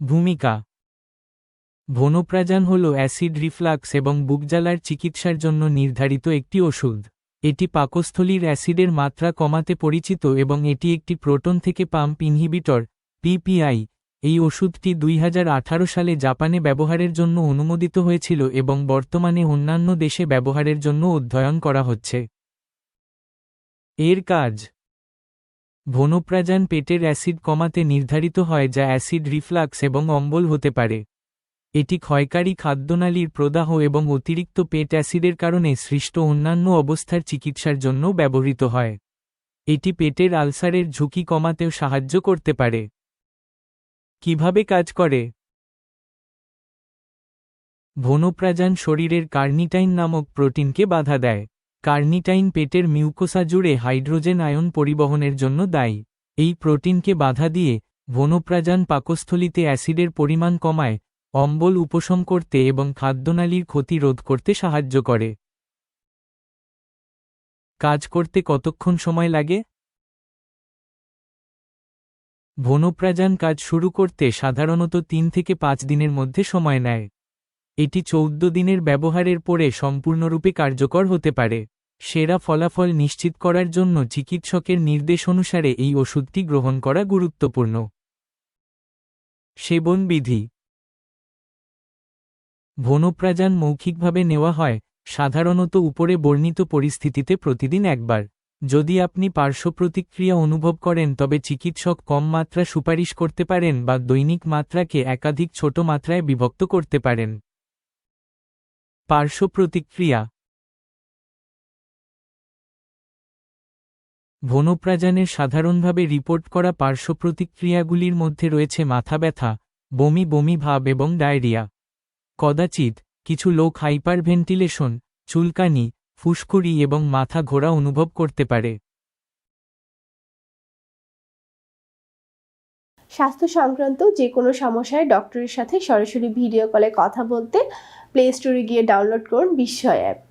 ভূমিকা। ভোনোপ্রাজান হল acid reflux এবং বুকজ্বালার চিকিৎসার জন্য নির্ধারিত একটি ওষুধ। এটি পাকস্থলীর অ্যাসিডের মাত্রা কমাতে পরিচিত এবং এটি একটি প্রোটন থেকে পাম্প ইনহিবিটর, পিপিআই। এই ওষুধটি দুই হাজার আঠারো সালে জাপানে ব্যবহারের জন্য অনুমোদিত হয়েছিল এবং বর্তমানে অন্যান্য দেশে ব্যবহারের জন্য অধ্যয়ন করা হচ্ছে। এর কাজ ভোনোপ্রাজান পেটের অ্যাসিড কমাতে নির্ধারিত হয় যা অ্যাসিড রিফ্লাক্স এবং অম্বল হতে পারে। এটি ক্ষয়কারী খাদ্যনালীর প্রদাহ এবং অতিরিক্ত পেট অ্যাসিডের কারণে সৃষ্ট অন্যান্য অবস্থার চিকিৎসার জন্য ব্যবহৃত হয়। এটি পেটের আলসারের ঝুঁকি কমাতেও সাহায্য করতে পারে। কীভাবে কাজ করে? ভোনোপ্রাজান শরীরের কার্নিটাইন নামক প্রোটিনকে বাধা দেয়। কার্নিটাইন পেটের মিউকোসা জুড়ে হাইড্রোজেন আয়ন পরিবহনের জন্য দায়ী। এই প্রোটিনকে বাধা দিয়ে ভোনোপ্রাজান পাকস্থলিতে অ্যাসিডের পরিমাণ কমায়, অম্বল উপশম করতে এবং খাদ্যনালীর ক্ষতি রোধ করতে সাহায্য করে। কাজ করতে কতক্ষণ সময় লাগে? ভোনোপ্রাজান কাজ শুরু করতে সাধারণত তিন থেকে পাঁচ দিনের মধ্যে সময় নেয়। এটি চৌদ্দ দিনের ব্যবহারের পরে সম্পূর্ণরূপে কার্যকর হতে পারে। সেরা ফলাফল নিশ্চিত করার জন্য চিকিৎসকের নির্দেশ অনুসারে এই ওষুধটি গ্রহণ করা গুরুত্বপূর্ণ। সেবন বিধি ভোনোপ্রাজান মৌখিকভাবে নেওয়া হয়, সাধারণত উপরে বর্ণিত পরিস্থিতিতে প্রতিদিন একবার। যদি আপনি পার্শ্বপ্রতিক্রিয়া অনুভব করেন, তবে চিকিৎসক কম মাত্রা সুপারিশ করতে পারেন বা দৈনিক মাত্রাকে একাধিক ছোট মাত্রায় বিভক্ত করতে পারেন। পার্শ্বপ্রতিক্রিয়া ভোনোপ্রাজানের সাধারণভাবে রিপোর্ট করা পার্শ্বপ্রতিক্রিয়াগুলির মধ্যে রয়েছে মাথা ব্যথা, বমি বমি ভাব এবং ডায়রিয়া। কদাচিৎ, কিছু লোক হাইপারভেন্টিলেশন, চুলকানি, ফুসকুড়ি এবং মাথা ঘোরা অনুভব করতে পারে। স্বাস্থ্য সংক্রান্ত যে কোনো সমস্যায় ডক্টরের সাথে সরাসরি ভিডিও কলে কথা বলতে প্লে স্টোরে গিয়ে ডাউনলোড করুন বিস্ময় অ্যাপ